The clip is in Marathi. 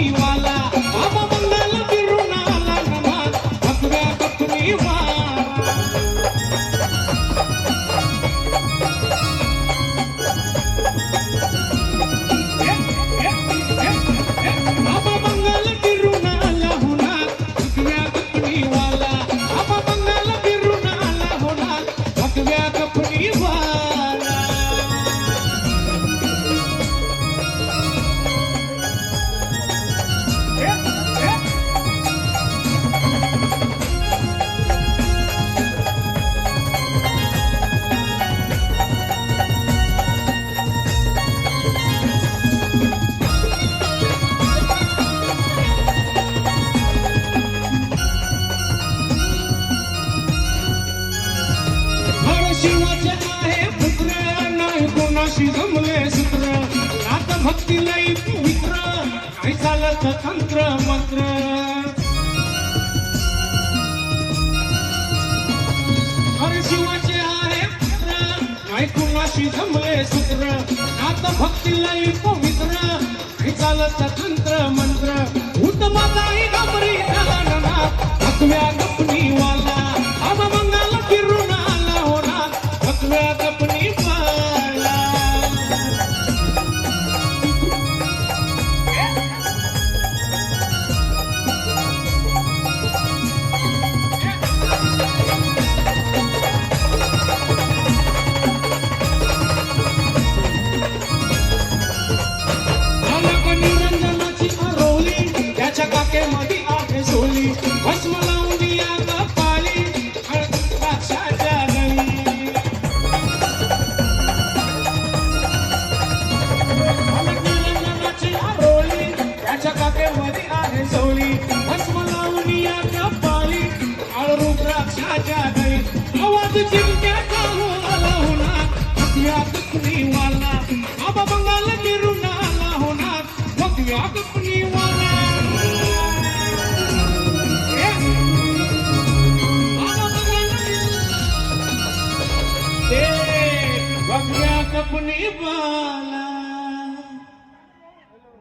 ఇవాళ అమ్మ మంగళ తిరునాళ్ళ నమ్మ అగ్గా కట్టుని ఇవాళ जीवाचे आहे पुत्र नाही कोणाशी जमले सूत्र. आता भक्ती नाही पवित्र तंत्र मंत्र. शिवाचे आहे जमले सूत्र. आता भक्ती नाही पवित्र चालत तंत्र मंत्र. उत्तमाताही घाबरे काके मधी आहे सोली. भस्म लावून द्राक्षाच्या गळी आवाज चिमट्याचा हो आला होणार थकव्या दुखणी वाला बाबा बंगाल फिरून आला होणार थकव्या दुखणी वाला ए! बाबा बंगाल फिरून- ए, थकव्या दुखणी वाला